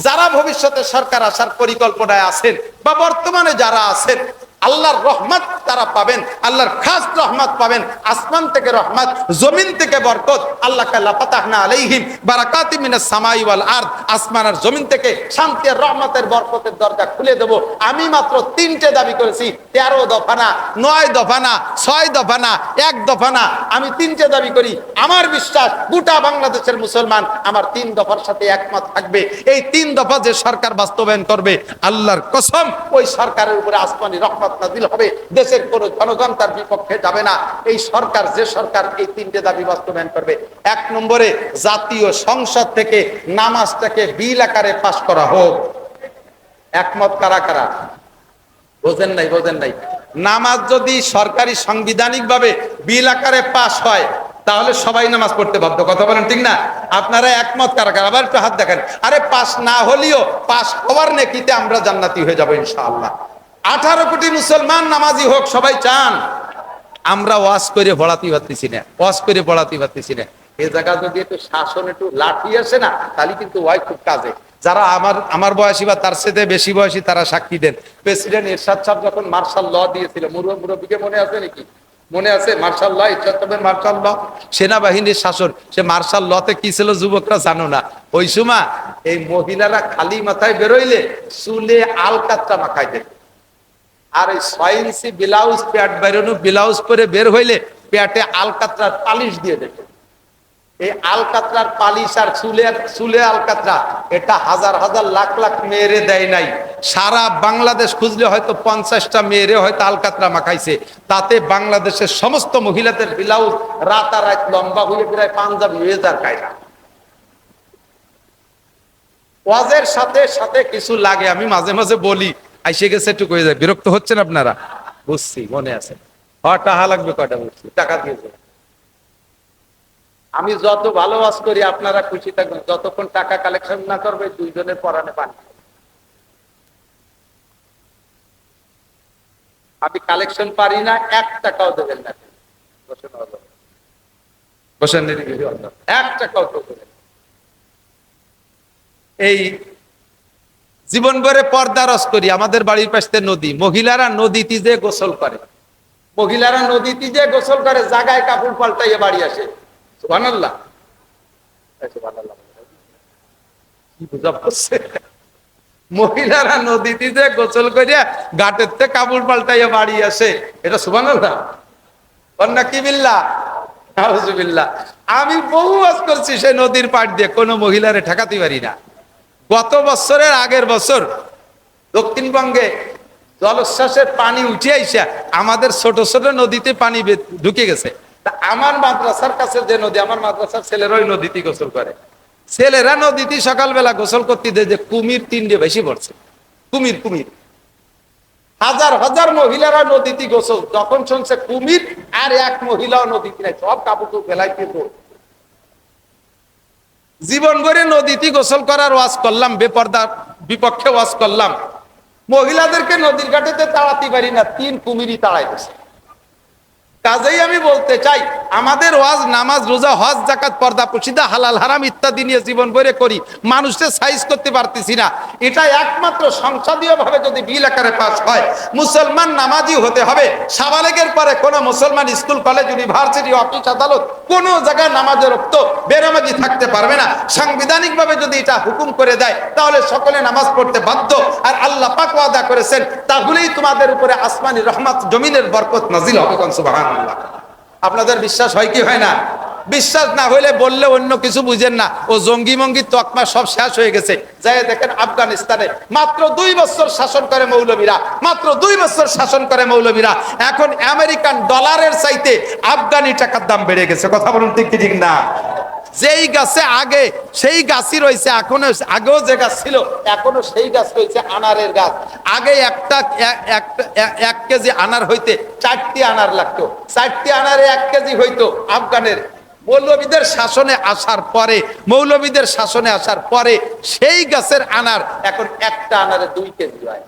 যারা ভবিষ্যতে সরকার আসার পরিকল্পনায় আছেন বা বর্তমানে যারা আছেন আল্লাহর রহমত তারা পাবেন, আল্লাহর খাস রহমত পাবেন, আসমান থেকে রহমত, জমিন থেকে বরকত আল্লাহ আলাইহিম, বারাকাতি সামাই ওয়াল আসমান আর জমিন থেকে শান্তি আর রহমতের বরকতের দরজা খুলে দেব। আমি মাত্র তিনটে দাবি করেছি, তেরো নয় ছয় এক দফা না আমি তিনটে দাবি করি, আমার বিশ্বাস গোটা বাংলাদেশের মুসলমান আমার তিন দফার সাথে একমত থাকবে। এই তিন দফা যে সরকার বাস্তবায়ন করবে, আল্লাহর কসম, ওই সরকারের উপরে আসমানি রহমত নাজিল হবে, দেশের কোনো জনগণ তার বিপক্ষে যাবে না। এই সরকার, যে সরকার এই তিনটে দাবি বাস্তবায়ন করবে। এক নম্বরে জাতীয় সংসদ থেকে নামাজটাকে বিল আকারে পাশ করা হোক। একমত কারা কারা? বোঝেন নাই বোঝেন নাই। নামাজ যদি সরকারি সাংবিধানিক ভাবে বিল আকারে পাশ হয়, তাহলে সবাই নামাজ পড়তে বাধ্য। কথা বলেন ঠিক না? আপনারা একমত কারা কারা? আবার একটু হাত দেখেন। আরে পাশ না হলেও পাশ হওয়ার নেকিতে আমরা জান্নাতি হয়ে যাব ইনশাআল্লাহ। আঠারো কোটি মুসলমান নামাজি হোক, সবাই চান। আমরা ওয়াজ করে পড়াতে পারতেছি না, ওয়াজ করে পড়াতে পারতেছি না। এই জায়গা যদি একটু শাসন, একটু লাঠি আসে না, তাহলে কিন্তু ওয়াই খুব কাজে। যারা আমার আমার বয়সী বা তার সাথে বেশি বয়সী, তারা সাক্ষী দেন। প্রেসিডেন্ট এরশাদ সাহেব যখন মার্শাল ল দিয়েছিল, মুরব্বী, মুরব্বীকে মনে আছে নাকি? মনে আছে? মার্শাল ল ইরশাদ সাহেবের মার্শাল ল? সেনাবাহিনীর শাসন, সে মার্শাল লতে কি ছিল যুবকরা জানো না। ওই সময় এই মহিলারা খালি মাথায় বেরোইলে চুলে আলকাতটা মাখাই দেয় আর ইঞ্চি ব্লাউজ প্যাট বেরোনো ব্লাউজ পরে বের হইলে প্যাটে আলকাতরার পালিশ দিয়ে দেবে এই আলকাতরার পালিশ আর চুলে চুলে আলকাতরা, এটা হাজার হাজার লাখ লাখ মেয়েরে দেয় নাই। সারা বাংলাদেশ খুঁজলে হয়তো পঞ্চাশটা মেয়েরে হয়তো আলকাতরা মাখাইছে। তাতে বাংলাদেশের সমস্ত মহিলাদের ব্লাউজ রাতারাত লম্বা হয়ে প্রায় পাঞ্জাবি হয়ে যার কায়দা। ওয়াজের সাথে সাথে কিছু লাগে, আমি মাঝে মাঝে বলি আইসে গেছে, একটু কয়ে যায়, বিরক্ত হচ্ছেন আপনারা? বুঝছি, মনে আছে। হ টাকা লাগবে কয়টা, বুঝছি। টাকা দিয়ে। আমি যত ভালো ওয়াজ করি, আপনারা খুশি থাকবেন। যতক্ষণ টাকা কালেকশন না করবে, দুইজনের পরানে পানি। আমি কালেকশন পারি না, এক টাকাও দেবেন না। বসেন এক টাকাও দেবেন। এই জীবন ভরে পর্দা রস করি, আমাদের বাড়ির পাশে নদী। মহিলারা নদীতে যে গোসল করে। মহিলারা নদীতে যে গোসল করে জাগায় কাপড় পাল্টাইয়ে বাড়ি আসে। পড়ছে? মহিলারা নদীতে যে গোসল করিয়া ঘাটের কাপড় পাল্টাইয়া বাড়ি আসে। এটা সুবহানাল্লাহ? কন্যা কি বিল্লা। আমি বহু ওয়াজ করছি সেই নদীর পাড় দিয়ে, কোনো মহিলারে ঠেকাতে পারি না। গত বছরের আগের বছর দক্ষিণবঙ্গে জলোচ্ছ্বাসের পানি উঠে আইসা আমাদের ছোট ছোট নদীতে পানি ঢুকে গেছে। আমার মাদ্রাসার কাছে যে নদী, আমার মাদ্রাসার ছেলেরা ওই নদীতে গোসল করে। ছেলেরা নদীতে সকালবেলা গোসল করতে দেয় যে কুমির তিনটে বেশি পড়ছে। কুমির কুমির। হাজার হাজার মহিলারা নদীতে গোসল, যখন শুনছে কুমির আর এক মহিলাও নদীতে সব কাপড় কিন্তু জীবন ভরে নদীতে গোসল করার ওয়াজ করলাম, বেপর্দা বিপক্ষে ওয়াজ করলাম। মহিলাদেরকে নদীর ঘাটেতে তাড়াতে পারি না, তিন কুমিরই তাড়াই দিছে কাজেই আমি বলতে চাই, আমাদের ওয়াজ, নামাজ, রোজা, হজ জাকাত পর্দা পুশিদা হালাল, হারাম ইত্যাদি নিয়ে জীবন ভরে করি মানুষের সাইজ করতে পারতেছি না। এটা একমাত্র সংসদীয় ভাবে যদি বিল আকারে পাস হয়, মুসলমান নামাজি হতে হবে। সাবালেগের পরে কোনো মুসলমান স্কুল, কলেজ, ইউনিভার্সিটি, অফিস, আদালত কোন জায়গায় নামাজের রক্ত বেনামাজি থাকতে পারবে না। সাংবিধানিক ভাবে যদি এটা হুকুম করে দেয়, তাহলে সকলে নামাজ পড়তে বাধ্য। আর আল্লাহ পাক ওয়াদা করেছেন, তাহলেই তোমাদের উপরে আসমানি রহমত, জমিনের বরকত নাজিল হবে। কোন সুবহানাল্লাহ। আপনাদের বিশ্বাস হয় কি হয় না? বিশ্বাস না হইলে বললে অন্য কিছু বুঝেন না। ও জঙ্গি মঙ্গি তকমা সব শেষ হয়ে গেছে। যাই দেখেন আফগানিস্তানে মাত্র দুই বছর শাসন করে মৌলবীরা, মাত্র দুই বছর শাসন করে মৌলবীরা। এখন আমেরিকান ডলারের চাইতে আফগানি টাকার দাম বেড়ে গেছে। কথা বলুন ঠিক ঠিক না? যেই গাছে আগে, সেই গাছই রয়েছে, এখনও আগেও যে গাছ ছিল, এখনও সেই গাছ রয়েছে আনারের গাছ। আগে একটা এক- কেজি আনার হইতে চারটি আনার লাগতো। চারটি আনারে এক কেজি হইতো আফগানের। মৌলবীদের শাসনে আসার পরে, মৌলবীদের শাসনে আসার পরে সেই গাছের আনার এখন একটা আনারে দুই কেজি হয়।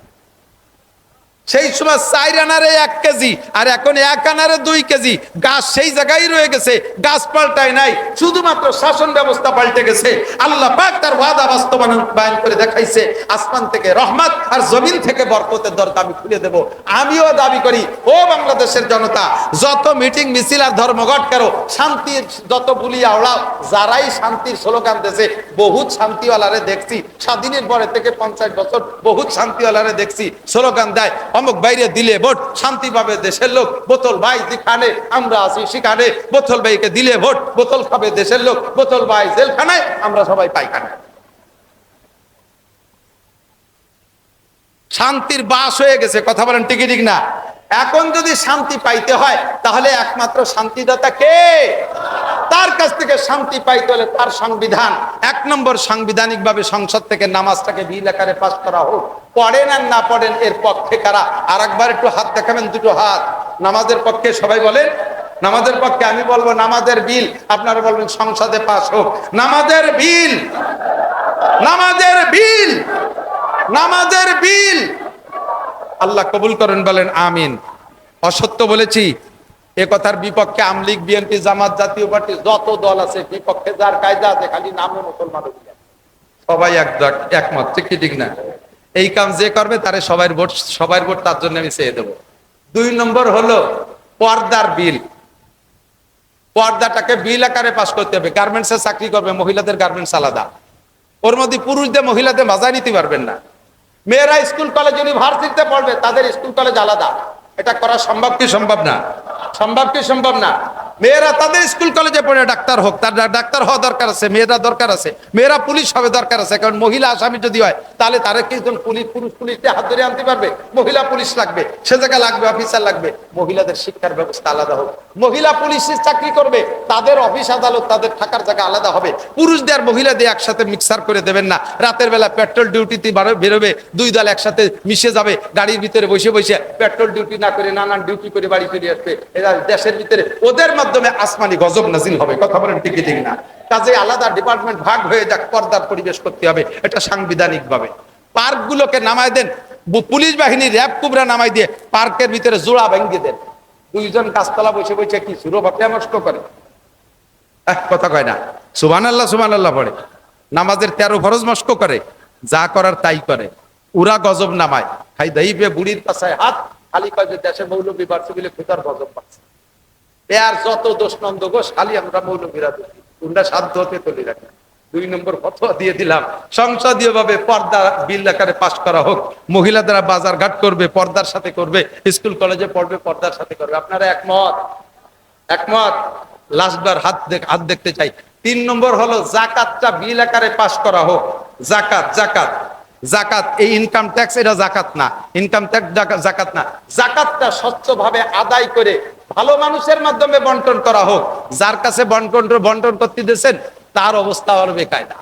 সেই সময় চার আনারে এক কেজি, আর এখন এক আনারে দুই কেজি। গাছ সেই জায়গায় রয়ে গেছে, গাছ পাল্টায় নাই, শুধুমাত্র শাসন ব্যবস্থা পাল্টে গেছে। আল্লাহ পাক তার ওয়াদা বাস্তবায়ন বায়ন করে দেখাইছে, আসমান থেকে রহমত আর জমিন থেকে বরকতের দরজা আমি খুলে দেব। আমিও দাবি করি, ও বাংলাদেশের জনতা, যত মিটিং, মিছিল আর ধর্মঘট করো, শান্তির যত বুলি আওড়াও যারাই শান্তির স্লোগান দেশে বহুত শান্তিওয়ালারে দেখছি। স্বাধীনের পরে থেকে পঞ্চাশ বছর বহুত শান্তিওয়ালারে দেখছি, স্লোগান দেয় অমুক বাইরে দিলে ভোট, শান্তি পাবে দেশের লোক। বোতল ভাই যেখানে, আমরা আছি সেখানে। বোতল ভাইকে দিলে ভোট, বোতল খাবে দেশের লোক। বোতল ভাই জেলখানায়, আমরা সবাই পাইখানায় শান্তির বাস হয়ে গেছে, কথা বলেন টিকিটিক না? এখন যদি শান্তি পাইতে হয়, তাহলে একমাত্র শান্তিদাতা কে? তার কাছ থেকে শান্তি পাইতে হলে তার সংবিধান। এক নম্বর সাংবিধানিক ভাবে সংসদ থেকে নামাজটাকে বিল আকারে পাশ করা হোক। পড়েন আর না পড়েন, এর পক্ষে কারা? আর একবার একটু হাত দেখাবেন, দুটো হাত। নামাজের পক্ষে সবাই বলেন? নামাজের পক্ষে আমি বলব, নামাজের বিল, আপনারা বলবেন সংসদে পাশ হোক। নামাজের বিল! নামাজের বিল! নামাজের বিল! আল্লাহ কবুল করেন বলেন, আমিন। অসত্য বলেছি, এ কথার বিপক্ষে আমলিগ বিএনপি, জামাত, জাতীয় পার্টি, যত দল আছে, বিপক্ষে যার কায়দা আছে, খালি নামে মুসলমান সবাই এক একমত, ঠিক ঠিক না? এই কাম যে করবে, তারে সবাই ভোট সবাই ভোট তার জন্য আমি চেয়ে দেবো। দুই নম্বর হলো পর্দার বিল। পর্দাটাকে বিল আকারে পাশ করতে হবে। গার্মেন্টসে চাকরি করবে, মহিলাদের গার্মেন্টস আলাদা। ওর মধ্যে পুরুষদের, মহিলাদের মজাই নিতে পারবেন না। মেয়েরা স্কুল কলেজ, ইউনিভার্সিটিতে পড়বে, তাদের স্কুল কলেজ আলাদা। এটা করা সম্ভব কি সম্ভব না? সম্ভব কি সম্ভব না? মেয়েরা তাদের স্কুল কলেজে পড়ে, ডাক্তার হোক, তার ডাক্তার হওয়া দরকার আছে, মেয়েরা দরকার আছে, মেয়েরা পুলিশ হবে দরকার আছে, কারণ মহিলা আসামি যদি হয়, তাহলে তারা কি পুলিশ পুরুষ পুলিশ দিয়ে হাত ধরে আনতে পারবে, মহিলা পুলিশ লাগবে, সে জায়গায় লাগবে, অফিসার লাগবে, মহিলাদের শিক্ষার ব্যবস্থা আলাদা হোক। মহিলা পুলিশের চাকরি করবে, তাদের অফিস আদালত তাদের থাকার জায়গা আলাদা হবে, পুরুষদের আর মহিলাদের একসাথে মিক্সার করে দেবেন না। রাতের বেলা পেট্রোল ডিউটিতে বারো- বেরোবে, দুই দল একসাথে মিশে যাবে, গাড়ির ভিতরে বসে বসে পেট্রোল ডিউটি না করে নানান ডিউটি করে বাড়ি ফিরে আসবে, এরা দেশের ভিতরে, ওদের মাধ্যমে আসমানি গজব নাজিল হবে, কথা বলেন টিকি ঠিক না। কাজে আলাদা ডিপার্টমেন্ট ভাগ হয়ে যাক, পর্দার পরিবেশ করতে হবে, এটা সাংবিধানিক ভাবে পার্কগুলোকে নামায় দেন পুলিশ বাহিনী র্যাব কুবরা নামাই দিয়ে পার্কের ভিতরে জোড়া ভেঙে দেন। দুইজন গাছতলা বসে বসে কি সুরো ভাবতে নষ্ট করে? কথা কয় না। সুবান আল্লাহ সুবান আল্লাহ পড়ে। নামাজের তেরো ফরজ মস্ক করে, যা করার তাই করে। উরা গজব নামায়। খাই দইবে বুড়ির পাশায় হাত, খালি কয় যে দেশে মৌলবী বাড়ছে বলে খুদার গজব পাচ্ছে এ আর যত দোষ নন্দ ঘোষ খালি আমরা মৌলবীরা দোষী তোমরা সাধ্য হতে তুলে রাখি দুই নম্বর ফতোয়া দিয়ে দিলাম সংসদীয় ভাবে পর্দা বিল আকারে পাশ করা হোক। মহিলাদের বাজার ঘাট করবে, পর্দার সাথে করবে, স্কুল, কলেজে পড়বে, পর্দার সাথে করবে। আপনারা একমত? একমত? লাস্টবার হাত দেখ- হাত দেখতে চাই। তিন নম্বর হলো, জাকাতটা বিল আকারে পাশ করা হোক। জাকাত জাকাত। জাকাত, এই ইনকাম ট্যাক্স এটা জাকাত না। ইনকাম ট্যাক্স জাকাত না। জাকাতটা স্বচ্ছভাবে আদায় করে ভালো মানুষের মাধ্যমে বন্টন করা হোক, যার কাছে বন্টন বন্টন করতে দিয়েছেন তার অবস্থা হলো বেকায়দা।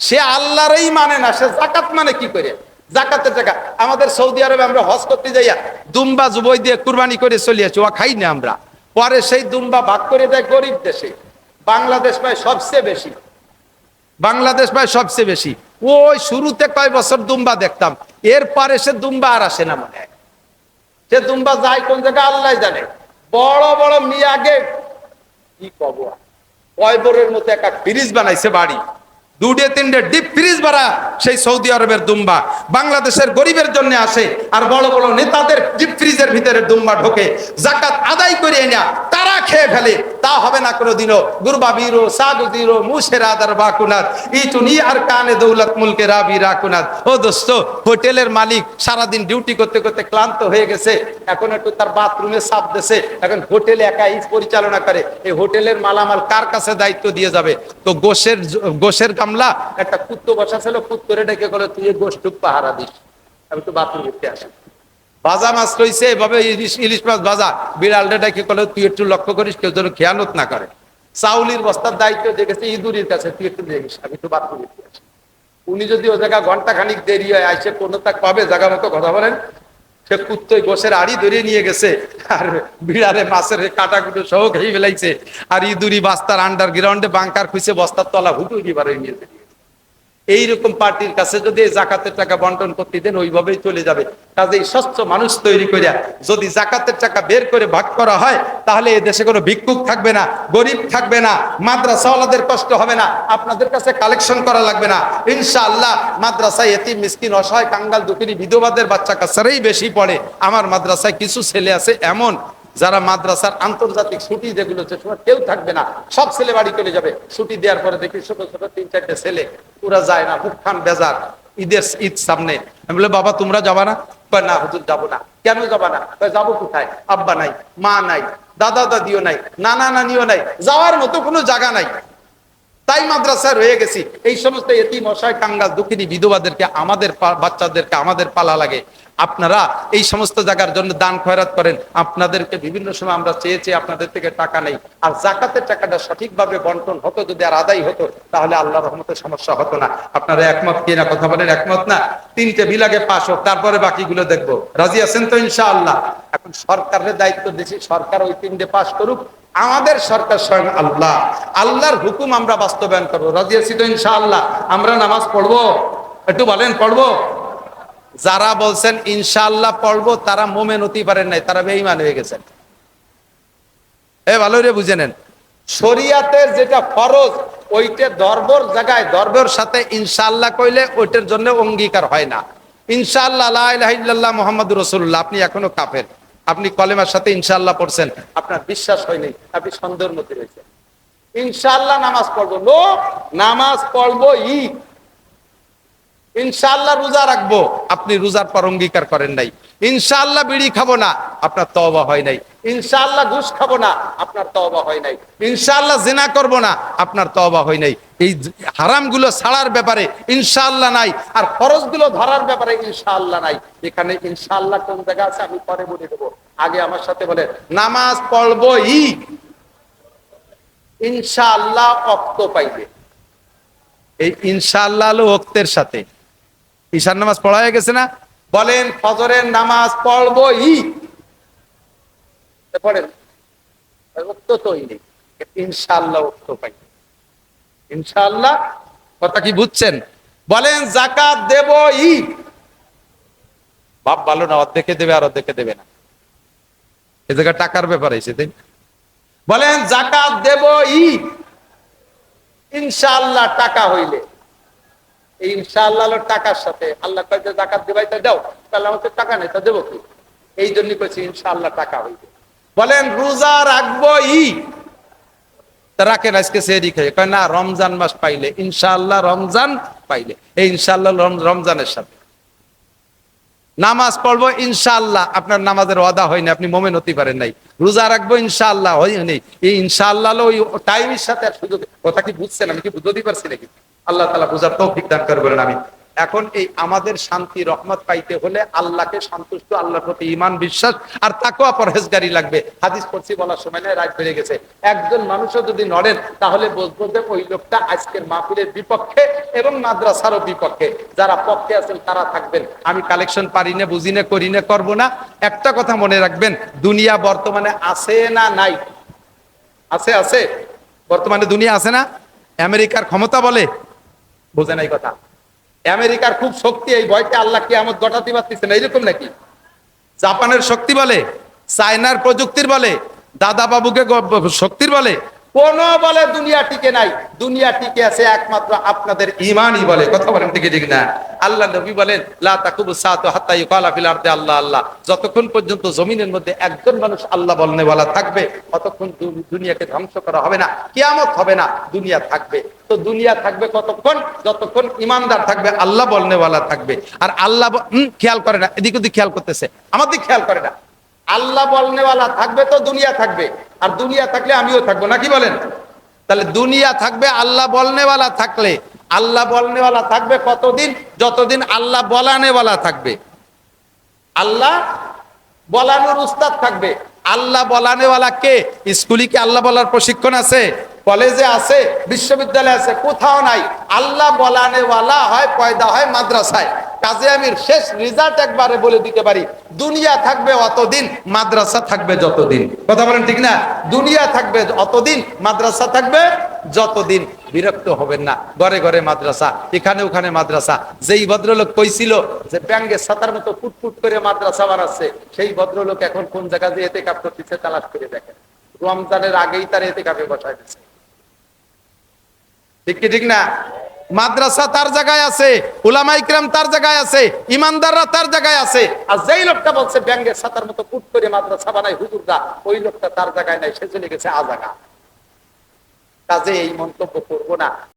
সে আল্লাহরই মানে না, সে জাকাত মানে কি করে? জাকাতের টাকা আমাদের সৌদি আরবে আমরা হজ করতে যাইয়া দুম্বা জুবই দিয়ে কুরবানি করে চলিয়েছি ও খাই না আমরা। পরে সেই দুম্বা ভাগ করে দেয় গরিব দেশে। বাংলাদেশ পায় সবচেয়ে বেশি। বাংলাদেশ পায় সবচেয়ে বেশি। ওই শুরুতে কয় বছর দুম্বা দেখতাম, এরপরে সে দুম্বা আর আসে না মনে হয়। সে দুম্বা যায় কোন জায়গায়? আল্লাহ জানে। বড় বড় মিয়াগে কি কব? কয়বরের মতো একটা ফ্রিজ বানাইছে বাড়ি। দুটে তিনটে ডিপ ফ্রিজ বাড়া সেই সৌদি আরবের দুম্বা। বাংলাদেশের গরিবের জন্য আসে আর বড় বড় নেতাদের ডিপ ফ্রিজের ভিতরে দুম্বা ঢোকে। জাকাত আদায় করে না তারা খেয়ে ফেলে। তা হবে না কোনোদিনও। গুরবা বীরো সাদু দিরো মুশের আদার বাকুনাথ ইটুনি আর কানে দৌলত মুলকে রাবি রাকুনাথ। ও দোস্ত, হোটেলের মালিক সারাদিন ডিউটি করতে করতে ক্লান্ত হয়ে গেছে। এখন একটু তার বাথরুমে সাপ দেছে। এখন হোটেলে একাই পরিচালনা করে। এই হোটেলের মালামাল কার কাছে দায়িত্ব দিয়ে যাবে? তো গোশের গোশের গামলা, একটা কুত্তো বসা ছিল কুত্তরে ডেকে গেলো তুই এই গোষ্ঠুক পাহারা দিস। আমি তো বাথরুম করতে আসি। ভাজা মাছ রয়েছে এভাবে ইলিশ মাছ ভাজা বিড়ালটা ডেকে গেলো তুই একটু লক্ষ্য করিস, কেউ যেন খেয়ালত না করে। চাউলির বস্তার দায়িত্ব দেখেছে ইঁদুরির কাছে, তুই একটু দেখিস, আমি তো বাথরুম উনি যদি ও জায়গা ঘণ্টা খানিক দেরি হয়, আইসে কোনো তাক পাবে? জায়গা মতো কথা বলেন। সে কুত্তই গোসের আড়ি ধরিয়ে নিয়ে গেছে, আর বিড়ালে মাছের কাটা কুটো সহ খেয়ে ফেলাইছে। আর ইঁদুরি বাস্তার আন্ডার গ্রাউন্ডে বাংকার খুঁজে বস্তার তলা হুটু দিবার নিয়ে এইরকম পার্টির কাছে যদি জাকাতের টাকা বন্টন করতে দেন, ওইভাবেই চলে যাবে। কাজেই স্বচ্ছ মানুষ তৈরি করিয়া যদি জাকাতের টাকা বের করে ভাগ করা হয়, তাহলে এই দেশে কোনো ভিক্ষুক থাকবে না, গরিব থাকবে না, মাদ্রাসাওয়ালাদের কষ্ট হবে না, আপনাদের কাছে কালেকশন করা লাগবে না। ইনশাআল্লাহ মাদ্রাসায় এতি মিসকিন, অসহায়, কাঙ্গাল, দুঃখিনী, বিধবাদের বাচ্চা কাছারাই বেশি পড়ে। আমার মাদ্রাসায় কিছু ছেলে আছে, এমন যারা মাদ্রাসার আন্তর্জাতিক ছুটি যেগুলো হচ্ছে কেউ থাকবে না। সব ছেলে বাড়ি চলে যাবে। ছুটি দেওয়ার পরে দেখি ছোট ছোট তিন চারটে ছেলে, ওরা যায় না, মুখ খান বেজার। ঈদের ঈদ সামনে। আমি বলে বাবা, তোমরা যাবা না? না, হুজুর, যাব না। কেন যাবা না? যাব কোথায়? আব্বা নাই, মা নাই দাদা দাদিও নাই নানা নানিও নাই। যাওয়ার মতো কোনো জায়গা নাই। তাই মাদ্রাসায় রয়ে গেছি। এই সমস্ত এতি মশাই কাঙ্গাল, দুঃখিনী বিধবাদেরকে, আমাদের বাচ্চাদেরকে, আমাদের পালা লাগে। আপনারা এই সমস্ত জায়গার জন্য দান খয়রাত করেন। আপনাদেরকে বিভিন্ন সময় আমরা চেয়েছি আপনাদের থেকে টাকা নেই। আর জাকাতের টাকাটা সঠিকভাবে বন্টন হতো, যদি আর আদায় হতো, তাহলে আল্লাহ রহমতের সমস্যা হতো না। আপনারা একমত কিনা কথা বলেন, একমত না? তিনটে বিলাগে পাশ হোক, তারপরে বাকিগুলো দেখব। রাজি আছেন তো ইনশাআল্লাহ? এখন সরকারের দায়িত্ব দিয়েছি সরকার ওই তিনটে পাশ করুক। আমাদের সরকার স্বয়ং আল্লাহ। আল্লাহর হুকুম আমরা বাস্তবায়ন করব। রাজি আছি তো ইনশাআল্লাহ। আমরা নামাজ পড়ব? একটু বলেন, পড়ব? যারা বলছেন, ইনশাআল্লাহ পড়ব, তারা মোমেন হতে পারেন নাই, তারা বেঈমান হয়ে গেছেন। এ, ভালো রে বুঝে নেন। শরিয়াতের যেটা ফরজ, ওইটা দরবর জায়গায়, দরবর সাথে ইনশাআল্লাহ কইলে ওইটার জন্য অঙ্গীকার হয় না। ইনশাআল্লাহ লা মোহাম্মদ রসুল্লাহ আপনি এখনও কাফের। আপনি কলেমার সাথে ইনশাল্লাহ পড়ছেন, আপনার বিশ্বাস হয়নি, আপনি সন্দেহের মধ্যে রয়েছেন। ইনশাল্লাহ নামাজ পড়ব লো নামাজ পড়ব ই ইনশাল্লাহ রোজা রাখব, আপনি রোজার পর অঙ্গীকার করেন নাই। ইনশাল্লাহ বিড়ি খাব না, আপনার তবা হয় নাই। ইনশাআল্লাহ ঘুষ খাব না, আপনার তওবা হয় নাই। ইনশাআল্লাহ জিনা করব না, আপনার তওবা হয় নাই। এই হারামগুলো ছাড়ার ব্যাপারে ইনশাআল্লাহ নাই, আর ফরজগুলো ধরার ব্যাপারে ইনশাআল্লাহ নাই। এখানে ইনশাআল্লাহ কোন জায়গা আছে আমি পরে বলে দেবো। আগে আমার সাথে বলে, নামাজ পড়ব ই ইনশাআল্লাহ অক্ত পাইবে। এই ইনশাআল্লাহ হলো ওক্তের সাথে। ঈশান নামাজ পড়া হয়ে গেছে না? বলেন, ফজরের নামাজ পড়ব ই পড়েন ওক্ত তো নেই। ইনশাআল্লাহ ওক্ত পাই। ইনশাআল্লাহ, কথা কি বুঝছেন? বলেন জাকাত দেব ই বাপ ভালো না, অর্ধেকে দেবে আর অর্ধেকে দেবে না। এ জায়গায় টাকার ব্যাপার এসে তাই বলেন জাকাত দেব ই ইনশাআল্লাহ টাকা হইলে। এই ইনশাআল্লাহ টাকার সাথে। আল্লাহ কয় যে জাকাত দেবাই তা দাও, তাহলে আমাকে টাকা নেই, তা দেবো কি? এই জন্য কইছি ইনশাআল্লাহ টাকা হইবে। বলেন, রোজা রাখব ই। তা রাখেন আজকে সেরি খেয়ে কয়, না, রমজান মাস পাইলে, ইনশাআল্লাহ রমজান পাইলে। এই ইনশাআল্লাহ রম- রমজানের সাথে। নামাজ পড়ব ইনশাল্লাহ আপনার নামাজের ওয়াদা হয়নি আপনি মোমেন হতে পারেন নাই। রোজা রাখব, ইনশাআল্লাহ হয়নি এই ইনশাআল্লাহ হলো ওই টাইমের সাথে আর সুযোগ কথা কি বুঝছেন? আমি কি বুঝতে পারছি নাকি? আল্লাহ তালা বুঝার তৌফিক দান করবেন আমি এখন এই আমাদের শান্তি, রহমত পাইতে হলে আল্লাহকে সন্তুষ্ট, আল্লাহর প্রতি ইমান বিশ্বাস আর তাকেও পরহেজগারি লাগবে। হাদিস পড়ছি বলার সময় নয় রাত বেড়ে গেছে। একজন মানুষও যদি নড়েন, তাহলে বুঝব যে ওই লোকটা আজকের মাহফিলের বিপক্ষে এবং মাদ্রাসারও বিপক্ষে। যারা পক্ষে আছেন, তারা থাকবেন। আমি কালেকশন পারি না, বুঝি না, করি না, করব না। একটা কথা মনে রাখবেন, দুনিয়া বর্তমানে আছে না নাই? আছে আছে। বর্তমানে দুনিয়া আছে না? আমেরিকার ক্ষমতা বলে? বোঝে নাই কথা। আমেরিকার খুব শক্তি এই ভয়তে আল্লাহ কি আমার ঘটাতে পারতেছে না এইরকম নাকি? জাপানের শক্তি বলে, চায়নার প্রযুক্তির বলে, দাদা বাবুকে শক্তির বলে কোন বলে দুনিয়া টিকে নাই। দুনিয়া টিকে আছে একমাত্র আপনাদের ইমানই বলে। কথা বলেন ঠিক ঠিক না। আল্লাহ নবী বলেন আল্লাহ আল্লাহ। যতক্ষণ পর্যন্ত জমিনের মধ্যে একজন মানুষ আল্লাহ বলনে বলা থাকবে, ততক্ষণ দুনিয়াকে ধ্বংস করা হবে না, কিয়ামত হবে না, দুনিয়া থাকবে। তো দুনিয়া থাকবে কতক্ষণ? যতক্ষণ ইমানদার থাকবে, আল্লাহ বলনেওয়ালা থাকবে। আর আল্লাহ খেয়াল করে না, এদিক ওদিক খেয়াল করতেছে। আমাদের খেয়াল করে না। আল্লাহ বলনেওয়ালা থাকবে তো দুনিয়া থাকবে, আর দুনিয়া থাকলে আমিও থাকব, নাকি বলেন? তাহলে দুনিয়া থাকবে, আল্লাহ বলনেওয়ালা থাকলে। আল্লাহ বলনেওয়ালা থাকবে কতদিন? যতদিন আল্লাহ বলানেওয়ালা থাকবে। আল্লাহ বলানোর উস্তাদ থাকবে। আল্লাহ বলানেওয়ালা কে? স্কুলে কি আল্লাহ বলার প্রশিক্ষণ আছে? কলেজে আছে? বিশ্ববিদ্যালয়ে আছে? কোথাও নাই। আল্লাহ বলানেওয়ালা হয়, পয়দা হয়, মাদ্রাসায়। কাজে আমি শেষ রেজাল্ট একবারে বলে দিতে পারি, দুনিয়া থাকবে অতদিন, মাদ্রাসা থাকবে যতদিন। কথা বলেন ঠিক না? দুনিয়া থাকবে অতদিন, মাদ্রাসা থাকবে যতদিন। বিরক্ত হবেন না, ঘরে ঘরে মাদ্রাসা, এখানে ওখানে মাদ্রাসা। যেই ভদ্রলোক কইছিল যে ব্যাঙ্গে সাতার মতো ফুটফুট করে মাদ্রাসা বানাচ্ছে, সেই ভদ্রলোক এখন কোন জায়গা দিয়ে এতে কাপ করতেছে তালাশ করে দেখেন। রমজানের আগেই তার এতে কাপে বসায় দিচ্ছে ঠিক কি ঠিক না? মাদ্রাসা তার জায়গায় আছে, উলামা ইকরাম তার জায়গায় আছে, ইমানদাররা তার জায়গায় আছে। আর যেই লোকটা বলছে ব্যাঙ্গের সাতার মতো কুট করে মাদ্রাসা বানায় হুজুরদা ওই লোকটা তার জায়গায় নাই, সে চলে গেছে আজাগা। কাজে এই মন্তব্য করব না।